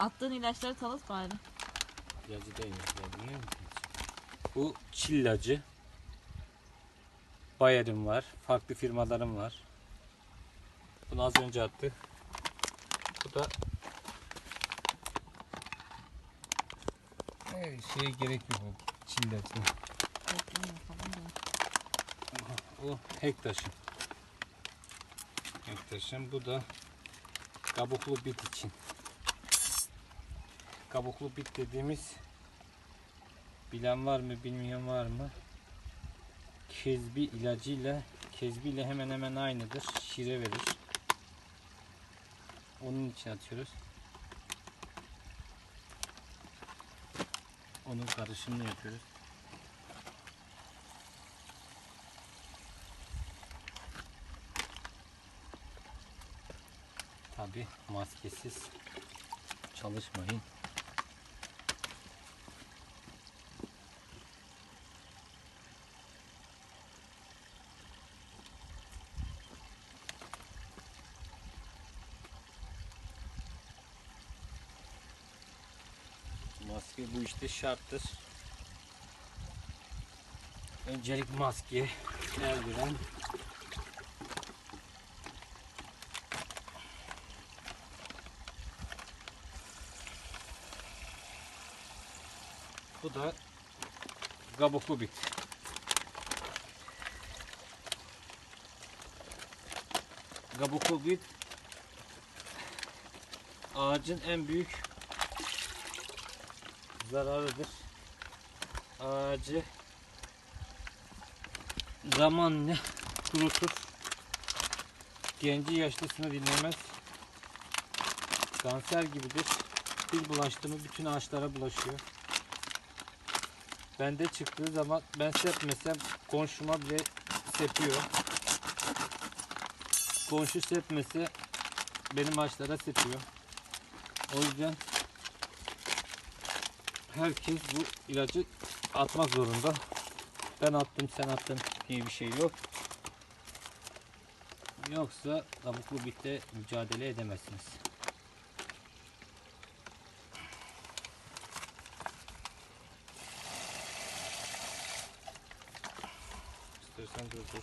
Attığın ilaçları tanıt bari. İlacı değilmiş. ya, biliyor? Bu çillacı. Bayer'in var. Farklı firmaların var. Bunu az önce attı. Bu da Evet, şeye gerek yok çillacı. O hektaşın. Hektaşın. Bu da kabuklu bit için. Kabuklu bit dediğimiz bilen var mı bilmeyen var mı? Kezbi ilacıyla kezbi ile hemen hemen aynıdır. Şire verir. Onun için atıyoruz. Onun karışımını yapıyoruz. Tabi maskesiz çalışmayın. Maske bu işte şarttır. Öncelik maske, eldiven, Bu da kabuklu bit. Kabuklu bit ağacın en büyük zararıdır. Ağacı zamanla kurutur. Genci yaşlısını dinlemez. Kanser gibidir. Bir bulaştı mı bütün ağaçlara bulaşıyor. Bende çıktığı zaman ben sepmesem komşuma bile sepiyor. Komşu sepmese benim ağaçlara sepiyor. O yüzden herkes bu ilacı atmak zorunda. Ben attım sen attın diye bir şey yok. Yoksa kabuklu bitle mücadele edemezsiniz. İstersen dur dur.